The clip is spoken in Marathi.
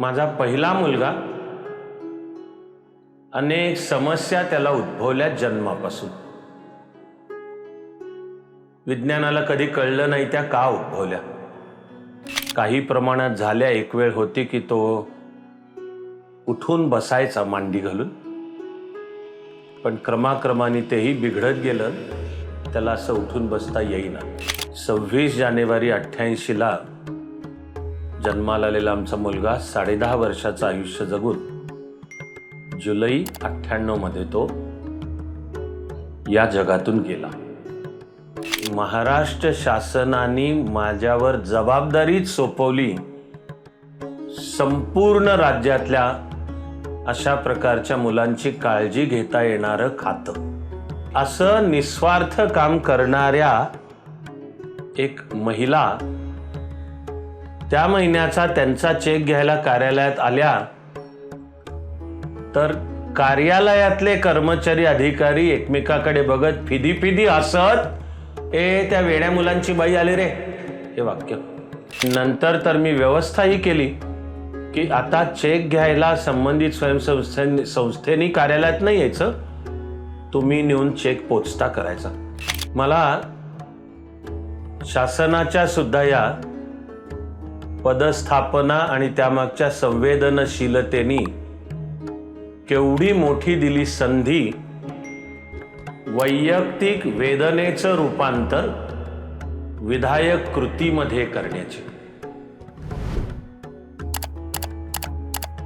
माझा पहिला मुलगा अनेक समस्या त्याला उद्भवल्या जन्मापासून. विज्ञानाला कधी कळलं नाही त्या का उद्भवल्या. काही प्रमाणात झाल्या एक वेळ होती की तो उठून बसायचा मांडी घालून. पण क्रमाक्रमाने तेही बिघडत गेलं त्याला असं उठून बसता येईना. सव्वीस जानेवारी अठ्ठ्याऐंशीला जन्माला आलेला आमचा मुलगा साडेदहा वर्षाचं आयुष्य जगून जुलै अठ्ठ्याण्णवमध्ये तो या जगातून गेला. महाराष्ट्र शासनाने माझ्यावर जबाबदारीच सोपवली. संपूर्ण राज्यातल्या अशा प्रकारच्या मुलांची काळजी घेता येणारं खातं. असं निस्वार्थ काम करणाऱ्या एक महिला त्या महिन्याचा त्यांचा चेक घ्यायला कार्यालयात आल्या. तर कार्यालयातले कर्मचारी अधिकारी एकमेकाकडे बघत फिदी फिदी हसत ए त्या वेड्या मुलांची बाई आली रे. हे वाक्य. नंतर तर मी व्यवस्थाही केली की आता चेक घ्यायला संबंधित स्वयंसंस्थे संस्थेनी कार्यालयात नाही यायचं. तुम्ही नेऊन चेक पोचता करायचा. मला शासनाच्या सुद्धा या पदस्थापना आणि त्यामागच्या संवेदनशीलतेनी केवढी मोठी दिली संधी वैयक्तिक वेदनेचं रूपांतर विधायक कृतीमध्ये करण्याची.